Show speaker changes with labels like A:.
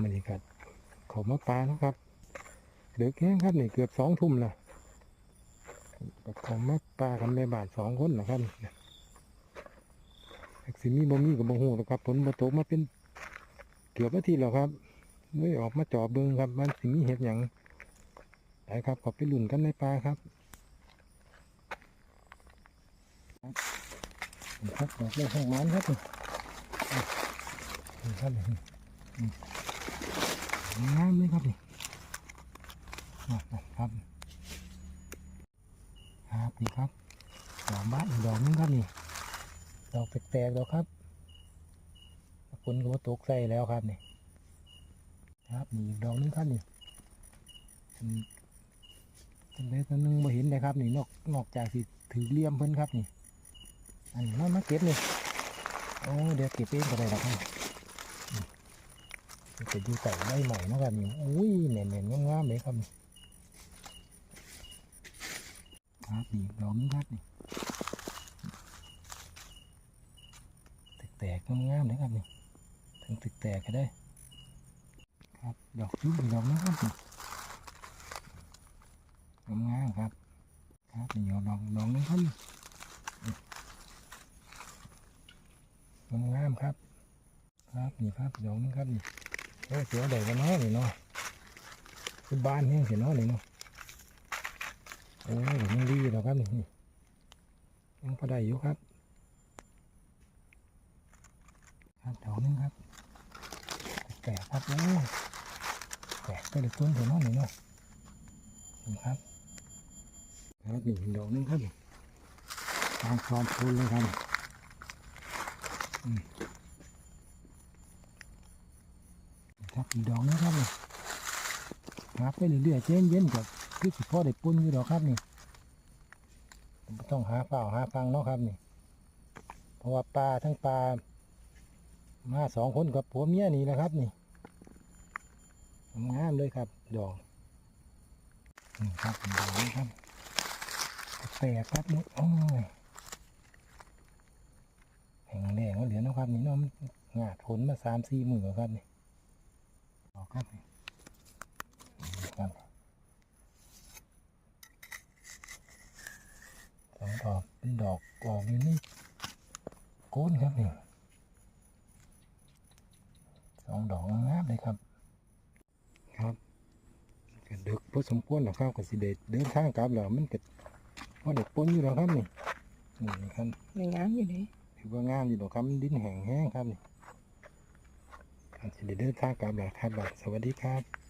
A: มันนี่ครับเขามาปลาแล้วครับเดือกแห้งครับนี่เกือบสองทุ่มและก็เขามาปลากันในบาทสองคนนะครับแท็กซี่มีบ่มีกับบ่ฮู้หรอกครับผลบ่ตกมาเป็นเกือบนาทีแล้วครับเลยออกมาจอบเบิ่งครับมันสิมีเห็ดหยังไปครับขอไปลุ่นกันในปลาครับครับดอกเล็กหกมันครับนี่นี่ครับนี่ งามเลยครับนี่ครับครับนี่ครับดอกบ้านอีกดอกนึงครับนี่ดอกแปลกๆดอกครับฝนก็ตกใส่แล้วครับนี่ครับนี่ดอกนึงครับนี่อันอันใดตัวหนึงมาเห็นเลยครับนี่นอกนอกจากสิถือเลี่ยมเพิ่นครับนี่อันนี้มามาเก็บนี่โอ้เดี๋ยวเก็บเองก็ได้ครับ จะอยู่ใส่ใบใหม่นาะครับนี่อุ้ยเหน่นๆงามๆเลยครับนี่ครับนี่ดอกนี้ครับนี่แตกๆงามๆเลยครับนี่ถึงแตกๆก็ได้ ครับดอกจุ๊บอีกดอกนี้ครับนี่งามๆครับ ครับนี่เอดอกดอกนี้ครับนี่งามๆครับ ครับนี่ครับดอกนี้ครับนี่ โอ้เสียวใดกันเนาะนี่เนาะคือบ้านแห้งเสียเนาะนี่เนาะโอ้ยยังดีแล้วครับนี่ยังพอได้อยู่ครับ ครับดอกนึงครับแตกครับโอ้แตกก็เลยต้นเสียเนาะนี่เนาะครับครับนี่ดอกนึงครับตามความพูนเลยครับอืม ครับอีกดอกนึงครับนี่หาไปเรื่อยๆเย็นเย็นๆกับคือสิพ่อได้ปุ่นอยู่ดอกครับนี่ต้องหาเปล่าหาฟังเนาะครับนี่ เพราะว่าปลาทั้งปลามาสองคนกับผัวเมียนี่แหละครับนี่งามเลยครับ ดอกนี่ครับดอกนี้ครับแปลกครับนี่โอ้ยแห้งแรงเหลือเนาะครับนี่เนาะงาดผลมาสามสี่หมือแล้วครับนี่ดอกครับนี่ ครับสองดอกเป็นดอกออกอยู่นี่โก้นครับนี่สองดอกงามเลยครับ ครับก็ดึกพอสมควรแล้วครับก็สิเดเดินทางกลับแล้วมันก็พอเด็กปนอยู่แล้วครับนี่นี่ครับ
B: ในงามอยู่นี่
A: ถือว่างามอยู่ดอกครับมันดินแห้งแห้งครับนี่ อาจจะเดินทางกลับแล้วครับสวัสดีครับ